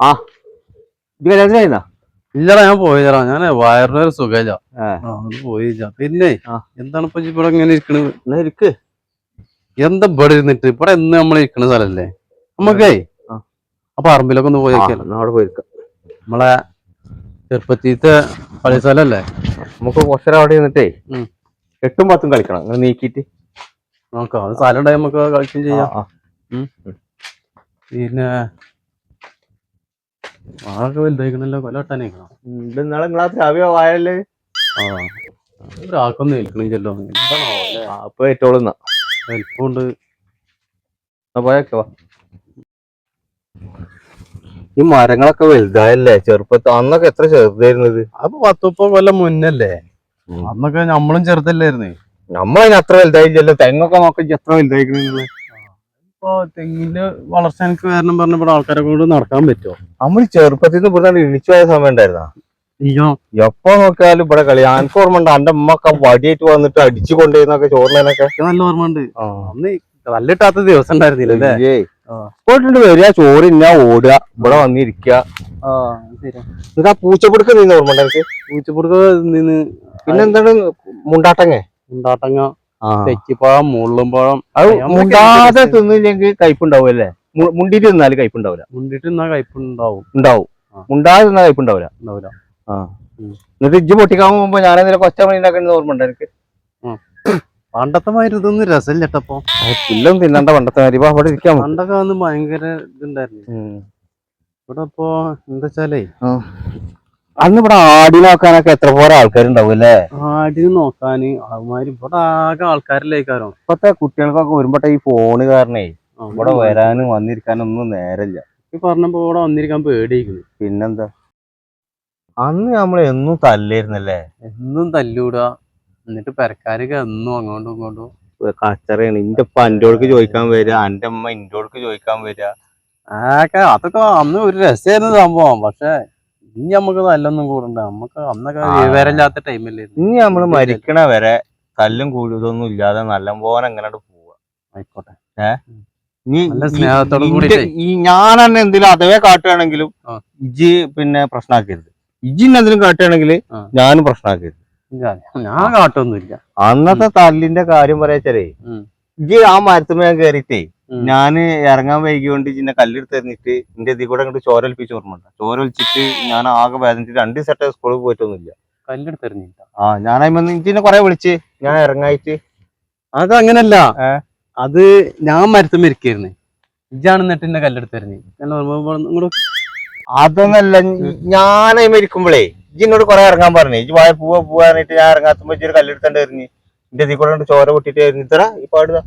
ആ. ഇത് കല്യാണത്തിനായിരുന്നാ ഇല്ലടാ ഞാൻ പോയില്ലടാ. ഞാൻ വയറിനൊരു സുഖമില്ല. ഏ. ആ, അത് പോയില്ല. പിന്നെ. എന്താണ് ഇപ്പൊ ഇവിടെ ഇങ്ങനെ ഇരിക്കണത് എന്നാ ഇരിക്ക്. എന്താ ഇവിടെ ഇരുന്നിട്ട്? ഇവിടെ എന്ന് നമ്മൾ ഇരിക്കണ സ്ഥലല്ലേ? നമുക്കേ ആ. പറമ്പിലൊക്കെ ഒന്ന് പോയിരിക്കാം അവിടെ പോയിരിക്കാം. നമ്മളെ ചെറുപ്പത്തിത്തെ കളി സ്ഥലല്ലേ? നമുക്ക് കുറച്ചേരം അവിടെ ഇരുന്നിട്ടേ എട്ടും പത്തും കളിക്കണം. അങ്ങനെ നീക്കിയിട്ട്. നോക്കാം. സ്ഥലം ഉണ്ടായി നമുക്ക് കളിച്ചും ചെയ്യാം. പിന്നെ ആളൊക്കെ വലുതായിക്കണല്ലോ കൊല വെട്ടാനേക്കണം ഉം, ഇത് ഇന്നാളെ നിങ്ങളാ രാവിലെ വായല്ലേ? ആ. ഒരാൾക്കൊന്നും ഏൽക്കണില്ലല്ലോ എന്താണോ അപ്പൊ ഏറ്റോളുന്ന വലിപ്പമുണ്ട് പോയേക്കോ ഈ മരങ്ങളൊക്കെ വലുതായല്ലേ? ചെറുപ്പത്ത് അന്നൊക്കെ എത്ര ചെറുതായിരുന്നത് അപ്പൊ പത്തുപ്പ കൊല്ലം മുന്നല്ലേ? അന്നൊക്കെ നമ്മളും ചെറുതല്ലായിരുന്നു. നമ്മളതിന് അത്ര വലുതായില്ലല്ലോ. തെങ്ങൊക്കെ നോക്കി എത്ര വലുതായിരിക്കുന്നത് ഇപ്പൊ തെങ്ങിന്റെ വളർച്ച എനിക്ക് കാരണം പറഞ്ഞ ഇവിടെ ആൾക്കാരെ കൊണ്ട് നടക്കാൻ പറ്റുമോ നമ്മൾ ചെറുപ്പത്തിൽ നിന്ന് ഇവിടെ ഇടിച്ചു പോയ സമയം ഉണ്ടായിരുന്നാ? അയ്യോ. എപ്പോ നോക്കിയാലും ഇവിടെ കളി. ആൻസ് ഓർമ്മ ഉണ്ട് എന്റെ അമ്മയ്ക്ക് വടിയായിട്ട് വന്നിട്ട് അടിച്ചു കൊണ്ടുപോയിരുന്നൊക്കെ ചോറിനൊക്കെ നല്ല ഓർമ്മ ഉണ്ട് അന്ന് തല്ലിട്ടാത്ത ദിവസം ഉണ്ടായിരുന്നില്ലേ. പോയിട്ടുണ്ട് വരിക ചോറ് ഇന്ന ഓടുക ഇവിടെ വന്നിരിക്കുക. എന്നിട്ട് ആ പൂച്ചപ്പിടുക്ക് നിന്ന് ഓർമ്മ ഉണ്ട് എനിക്ക് പൂച്ചപ്പുറത്ത് നിന്ന് പിന്നെന്താണ് മുണ്ടാട്ടങ്ങ? മുണ്ടാട്ടങ്ങ തെച്ചിപ്പഴം മുള്ളുംപഴം അത് മുണ്ടാതെ തിന്നില്ലെങ്കിൽ കയ്പുണ്ടാവും അല്ലേ മുണ്ടിട്ട് തിന്നാൽ കയ്പുണ്ടാവില്ല മുണ്ടിട്ട് നിന്നാൽ കയ്പുണ്ടാവും. ഉണ്ടാവും. ആ. മുണ്ടാതെ നിന്നാൽ കയ്പുണ്ടാവില്ല ഉണ്ടാവില്ല ഉം. എന്നിട്ട് ഇജ്ജ് പൊട്ടിക്കാൻ പോകുമ്പോ ഞാനതിനെ കൊച്ച മണി ഉണ്ടാക്കുന്ന ഓർമ്മ ഉണ്ട് എനിക്ക് പണ്ടത്തെ മാതിരി ഇതൊന്നും രസമില്ലട്ടപ്പോ പുല്ലൊന്നും തിന്നണ്ട പണ്ടത്തെ മാതിരി. ഇപ്പൊ അവിടെ ഇരിക്കാൻ പണ്ടൊക്കെ വന്ന് ഭയങ്കര ഇതുണ്ടായിരുന്നു. ഇവിടെ ഇപ്പൊ എന്താ വെച്ചാലേ അന്ന് ഇവിടെ ആടി നോക്കാനൊക്കെ എത്ര പോലെ ആൾക്കാരുണ്ടാവും അല്ലേ? ആടി നോക്കാന് അവന്മാര് ഇവിടെ ആകെ ആൾക്കാരിലേക്കാരോ ഇപ്പത്തെ കുട്ടികൾക്കൊക്കെ വരുമ്പോട്ടെ ഈ ഫോണ് കാരണേ ഇവിടെ വരാനും വന്നിരിക്കാനും ഒന്നും നേരമില്ല. ഈ പറഞ്ഞപ്പോ ഇവിടെ വന്നിരിക്കാൻ പേടിയിരിക്കുന്നു പിന്നെന്താ? അന്ന് നമ്മൾ എന്നും തല്ലായിരുന്നല്ലേ എന്നും തല്ലൂടാ. എന്നിട്ട് പെരക്കാരൊക്കെ എന്നും അങ്ങോട്ടും ഇങ്ങോട്ടും. കച്ചറയാണ്. എന്റെ ഉപ്പ അന്റോൾക്ക് ചോദിക്കാൻ വരിക എന്റെ അമ്മ ഇന്റോൾക്ക് ചോദിക്കാൻ വരിക. ആക്കെ അതൊക്കെ അന്ന് ഒരു രസമായിരുന്നു സംഭവം. പക്ഷെ ഇനി നമുക്ക് നല്ലൊന്നും കൂടണ്ട. നമുക്ക് അന്നൊക്കെ. വിവരമില്ലാത്ത ടൈമല്ലേ. ഇനി നമ്മൾ മരിക്കണ വരെ തല്ലും കൂടുതലൊന്നും ഇല്ലാതെ നല്ല പോലെ എങ്ങനെ പോവാ. ആയിക്കോട്ടെ. ഇനി നല്ല ഈ- കൂടി ഈ ഞാൻ തന്നെ എന്തെങ്കിലും അതേ കാട്ടുകയാണെങ്കിലും ഇജ് പിന്നെ പ്രശ്നമാക്കരുത് ഇജി എന്നെ കാട്ടുകയാണെങ്കിൽ. ഞാനും പ്രശ്നമാക്കരുത് ഞാൻ- ഞാൻ കാട്ടൊന്നുമില്ല. അന്നത്തെ തല്ലിന്റെ കാര്യം പറയാച്ചാലേ ഇജ് ആ മരത്തുമേ കയറിയിട്ടേ ഉം. ഞാൻ ഇറങ്ങാൻ വൈകിയോണ്ട് ഇജിന്റെ കല്ലെടുത്ത് എറിഞ്ഞിട്ട് എന്റെ ഇതിൽ കൂടെ അങ്ങോട്ട് ചോരൽപ്പിച്ച് ഓർമ്മയുണ്ട് ചോരൊലിച്ചിട്ട് ഞാൻ ആകെ വേദനിച്ചിട്ട് രണ്ട് സെറ്റ് സ്കൂളിൽ പോയിട്ടൊന്നുമില്ല. കല്ലെടുത്തെറിഞ്ഞില്ല ആ ഞാൻ അതിൽ ഇജിനെ കൊറേ വിളിച്ച് ഞാൻ ഇറങ്ങായിട്ട്. അത് അങ്ങനല്ല? അത് ഞാൻ മരത്തും മരിക്കായിരുന്നു ഇജാണ് എന്നിട്ട് എന്നെ ഓർമ്മ ഇങ്ങോട്ട് അതൊന്നല്ല ഞാനായി മരിക്കുമ്പോഴേ ഇജിന്നോട് കൊറേ ഇറങ്ങാൻ പറഞ്ഞു. ഇജ് വായ പൂവാ പോവാ എന്നിട്ട് ഞാൻ ഇറങ്ങാത്തുമ്പോ ഇജ്ജ് ഒരു കല്ലെടുത്തണ്ട് എറിഞ്ഞ് എന്റെ ഇതിൽ കൂടെ ചോര പൊട്ടിട്ട് ഇത്ര ഈ പാടുതാ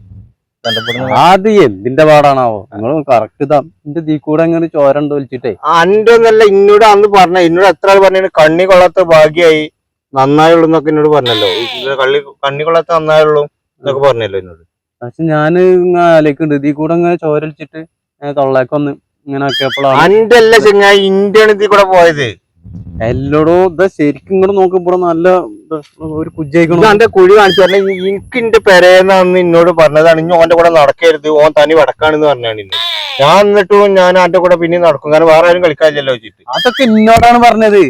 കണ്ടപ്പെടുന്ന അത് എന്തിന്റെ പാടാണാവോ? നിങ്ങൾ കറക്റ്റ് ഇതാ. എന്റെ തീ കൂടെ അങ്ങനെ ചോരണ്ട് വലിച്ചിട്ടേ. അന്റെ ഒന്നല്ല ഇന്നോട് അന്ന് പറഞ്ഞ. ഇന്നോട് എത്ര ആൾ പറഞ്ഞു കണ്ണി കൊള്ളാത്ത ഭാഗ്യായി. നന്നായുള്ളൂ എന്നൊക്കെ എന്നോട് പറഞ്ഞല്ലോ. കള്ളി കണ്ണി കൊള്ളാത്ത നന്നായുള്ളൂ എന്നൊക്കെ പറഞ്ഞല്ലോ എന്നോട് പക്ഷെ ഞാൻ ആലോചിക്കുന്നുണ്ട്. ഇതിൽ കൂടെ ഇങ്ങനെ ചോരലിച്ചിട്ട് തൊള്ളേക്കൊന്ന് ഇങ്ങനെ ആക്കിയപ്പോഴാണ് അന്റെ അല്ല ചെങ്ങായി ഇന്ത്യയാണ് ഇതിൽ കൂടെ പോയത്. എല്ലോടോ ഇതാ ശരിക്കും ഇങ്ങോട്ട് നോക്കുമ്പോ നല്ല ഒരു കുജ്ജയിക്കണം. കുഴി കാണിച്ചു പറഞ്ഞാൽ എനിക്ക് എന്റെ പെരേന്നാന്ന് എന്നോട് പറഞ്ഞതാണ്. ഇനി ഓന്റെ കൂടെ നടക്കരുത്. ഓൻ തനി വടക്കാണെന്ന് പറഞ്ഞാണ് ഇന്ന്. ഞാൻ എന്നിട്ടും ഞാൻ ആന്റെ കൂടെ പിന്നെ നടക്കും. കാരണം വേറെ ആരും കളിക്കാനില്ലല്ലോ വെച്ചിട്ട്. അതൊക്കെ ഇന്നോടാണ് പറഞ്ഞത്.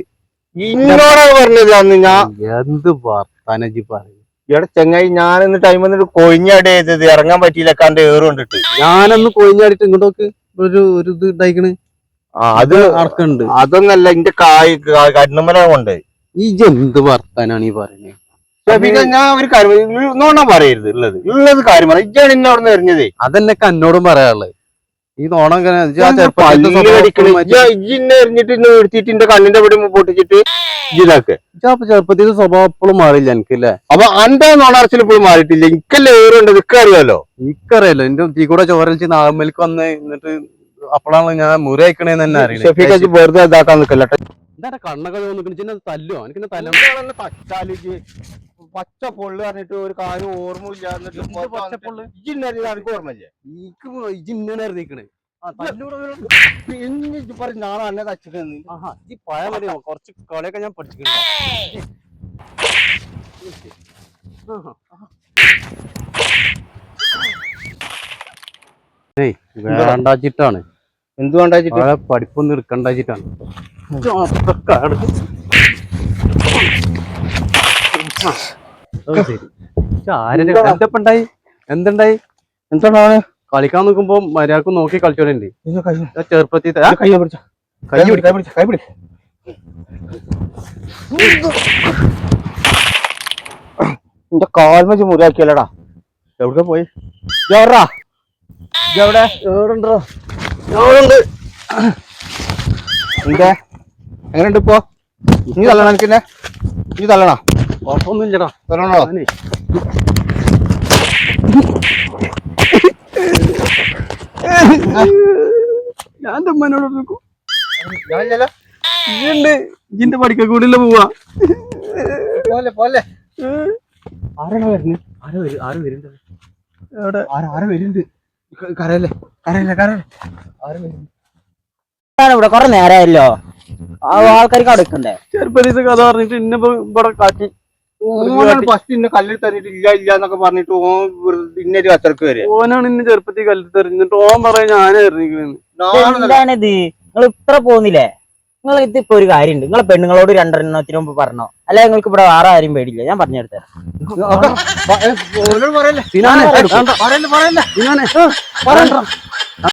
ഇന്നോടാണ് പറഞ്ഞത് അന്ന്. ഞാൻ എന്ത് വർത്താനജി പറയും. ഇവിടെ ചെങ്ങായി ഞാനിന്ന് ടൈം വന്നിട്ട് കൊഴിഞ്ഞാടി ചെയ്തത് ഇറങ്ങാൻ പറ്റിയില്ല കണ്ട് ഏറ് കൊണ്ടിട്ട്. ഞാനൊന്ന് കൊഴിഞ്ഞാടിട്ട് ഇങ്ങോട്ടൊക്കെ ഒരു ഒരു ഇത് ഉണ്ടായിക്കണ് അത് അറക്കുന്നുണ്ട് അതൊന്നല്ല എന്റെ കായ് കണ്ണുമല കൊണ്ട്. ഈ എന്ത് വർത്താനാണ് ഈ പറയുന്നത് പിന്നെ ഞാൻ ഒരു കാര്യം നോണ പറയരുത് ഉള്ളത്. ഉള്ളത് കാര്യം പറയാം ഇജ്ജാണ് ഇന്നെ അവിടെ നിന്ന് എറിഞ്ഞതേ. അതെന്നെ കന്നോടും പറയാനുള്ളത്. ഈ നോണങ്ങനെ എറിഞ്ഞിട്ട് ഇന്നെ എടുത്തിട്ട് എന്റെ കണ്ണിന്റെ ഇവിടെ പൊട്ടിച്ചിട്ട് സ്വഭാവം എപ്പോഴും മാറിയില്ല എനിക്കല്ലേ? അപ്പൊ അന്റെ നോണർച്ചിൽ ഇപ്പോഴും മാറിയിട്ടില്ല. എനിക്കല്ലേ ഏറുണ്ട് ഇക്കറിയാലോ. ഇക്കറിയാലോ എന്റെ തീ കൂടെ ചോരലിച്ച് നാഗമേലേക്ക് വന്ന് എന്നിട്ട് അപ്പോഴാണ് ഞാൻ മുറി അയക്കണേന്ന് തന്നെ അറിയില്ല വെറുതെ ഇതാക്കാൻ നിക്കല്ലോ? എന്താ കണ്ണൊക്കെ തല്ലോ ചിന്ന തല്ലോ? പച്ച പൊള്ളു പറഞ്ഞിട്ട് ഒരു കാര്യം ഓർമ്മയില്ല എന്നിട്ട് പച്ചപ്പൊള്ള്? എനിക്ക് ഓർമ്മയില്ലേ. എനിക്ക് തല്ലൂടെ പിന്നെ പറഞ്ഞു ഞാൻ അന്നെ തച്ചിട്ട് ആഹാ. ഈ പഴയ മതി കുറച്ച് കളിയൊക്കെ ഞാൻ പഠിച്ചിട്ടുണ്ട് വേണ്ടാച്ചിട്ടാണ്. എന്ത് വേണ്ടാച്ചിട്ട്? പഠിപ്പൊന്നും എടുക്കണ്ടാച്ചിട്ടാണ്. എന്തപ്പണ്ടായി എന്തുണ്ടായി? എന്താണ് കളിക്കാൻ നോക്കുമ്പോ മര്യാദയ്ക്ക് നോക്കി കളിച്ചോലുണ്ട് ചെറുപ്പത്തി എന്റെ കാൽമച്ച് മുറിയാക്കിയല്ലടാ. എവിടെ പോയി? എവിടാ എവിടെ എവിടെണ്ടോ എവിടെണ്ട് എന്തേ? എങ്ങനെയുണ്ട് ഇപ്പോ? നീ തള്ളണ എനിക്കെന്നെ നീ തല്ലണ കുഴപ്പമൊന്നുമില്ലടാ തല്ലണോ ഞാൻ തമ്മനോട് നിൽക്കും ഞാനില്ലല്ലോ. ഇജ്ജുണ്ട് ഇജിന്റെ പഠിക്ക കൂടില്ല പോവാ. പോലെ പോലെ. ആരാണ് വരുന്നത് ആരോ വരും ആരും വരുന്നുണ്ട്? എവിടെ? ആരോ ആരോ വരുന്നുണ്ട്? കരയല്ലേ? കരയല്ലേ കരയല്ലേ? ആരും വരുന്നുണ്ട്? ഇവിടെ കൊറേ നേരമായല്ലോ ആ ആൾക്കാർക്ക് അവിടെ നിൽക്കണ്ടേ? ചെറുപ്പരീസ് കഥ പറഞ്ഞിട്ട് ഇന്നിപ്പോ ഇവിടെ കാട്ടി ഫസ്റ്റ് ഇന്നെ കല്ലിൽ തന്നിട്ട് ഇല്ല ഇല്ല എന്നൊക്കെ പറഞ്ഞിട്ട് ഓൻ ഇന്നൊരു കച്ചറക്ക് വരെ ഓനാണ് ഇന്ന് ചെറുപ്പത്തിൽ കല്ലിൽ തെറിഞ്ഞിട്ട് ഓൻ പറയാൻ ഞാനേ എറിഞ്ഞിരിക്കുന്നു എന്താണിത് നിങ്ങൾ ഇത്ര പോകുന്നില്ലേ നിങ്ങൾ ഇതിപ്പോ ഒരു കാര്യമുണ്ട് നിങ്ങളെ പെണ്ണുങ്ങളോട് രണ്ടെണ്ണത്തിന് മുമ്പ് പറഞ്ഞോ അല്ലെ നിങ്ങൾക്ക് ഇവിടെ വേറെ ആരും പേടില്ല ഞാൻ പറഞ്ഞു തരാം